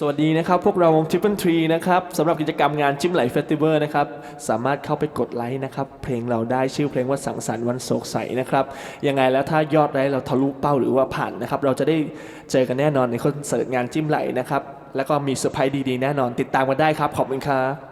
สวัสดีนะครับ พวกเราวง Triple Tree นะครับสำหรับกิจกรรมงานจิ้มไหลเฟสติวัลนะครับ สามารถเข้าไปกดไลค์นะครับ เพลงเราได้ชื่อเพลงว่าสังสรรค์วันโศกใสนะครับ ยังไงแล้วถ้ายอดไลค์เราทะลุเป้าหรือว่าผ่านนะครับ เราจะได้เจอกันแน่นอนในคอนเสิร์ตงานจิ้มไหลนะครับ แล้วก็มีเซอร์ไพรส์ดีๆแน่นอน ติดตามกันได้ครับ ขอบคุณครับ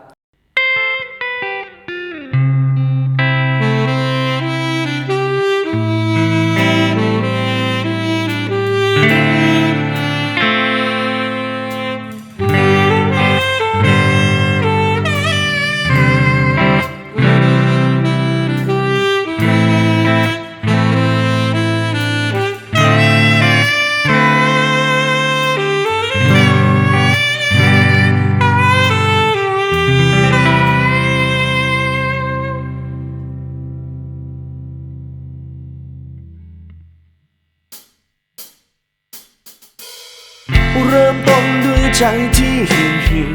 เริ่มต้นด้วยใจที่หิวหิว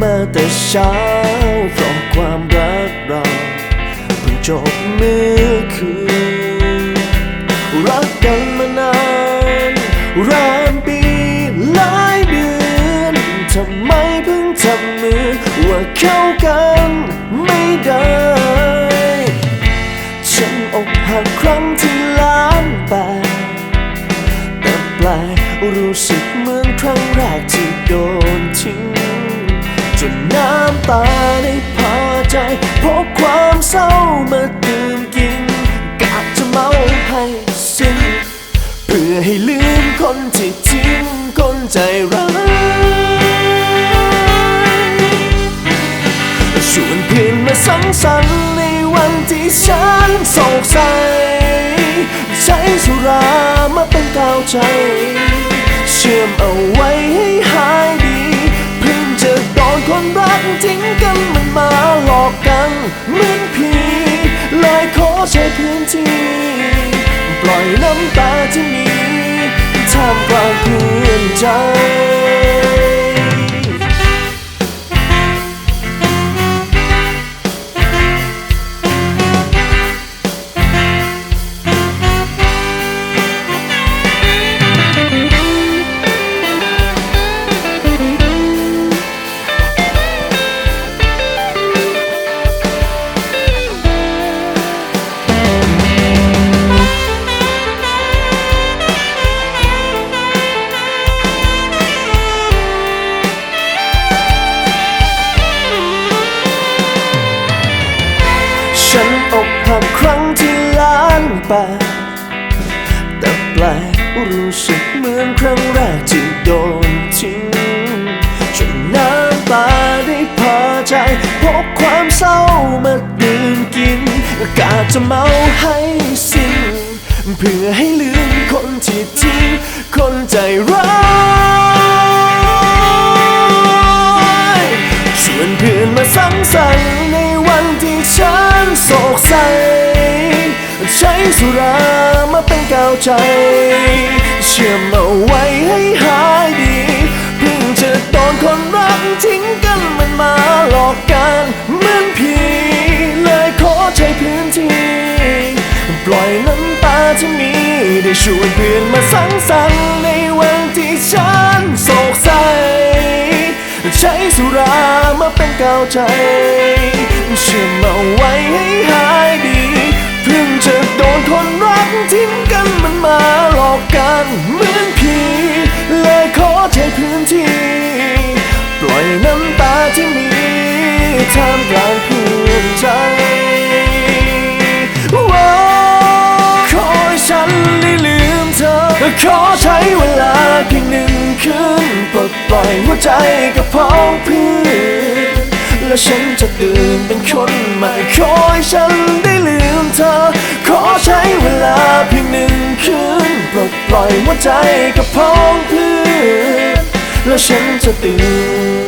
มาแต่เช้าเพราะความรักเราเพิ่งจบเมื่อคืนรักกันมานานรามปีหลายเดือนทำไมเพิ่งทำมือว่าเข้ากัน รู้สึกเหมือนครั้งแรกที่โดนทิ้งจนน้ำตาได้พาใจพราะความเศร้ามาดื่มกินกะจะเมาให้สิ้นเพื่อให้ลืมคนที่ทิ้งคนใจร้ายชวนเพื่อนมาสังสรรค์ในวันที่ฉันโศกใสใช้สุรามาเป็นกาวใจ ชื่อมเอาไว้ให้หายดี เพิ่งจะโดนคนรักทิ้งกันมันมาหลอกกันเหมือนผีเลยขอใช้พื้นที่ ปล่อยน้ำตาที่มีท่ามกลางเพื่อนใจ แปแต่แปลกรู้สึกเหมือนครั้งแรกที่โดนทิ้งจนน้ำตาได้พาใจพราะความเศร้ามาดื่มกิน อากาศจะเมาให้สิ้น เพื่อให้ลืมคนที่ทิ้ง คนใจร้ายชวนเพื่อนมาสังสรรค์ในวันที่ฉันโศกใส ใช้สุรามาเป็นกาวใจ เชื่อมเอาไว้ให้หายดี เพิ่งจะโดนคนรักทิ้งกันมันมาหลอกกันเหมือนผีเลยขอใช้พื้นที่ ปล่อยน้ำตาที่มีได้ชวนเพื่อนมาสังสรรค์ในวันที่ฉันโศกใสใช้สุรามาเป็นกาวใจ เชื่อมเอาไว้ให้หาย ทิ้งกันมันมาหลอกกันเหมือนผีเลยขอใช้พื้นที่ ปล่อยน้ำตาที่มีท่ามกลางเพื่อนใจว้าขอให้ฉันได้ลืมเธอขอใช้เวลาเพียงหนึ่งคืนปลดปล่อยหัวใจกับพ้องพื่อนและฉันจะตื่นเป็นคนใหม่ขอให้ฉันได้ลืมเธอ เพียงหนึ่งคืนปลดปล่อยหัวใจกับพ้องเพื่อนแล้วฉันจะตื่น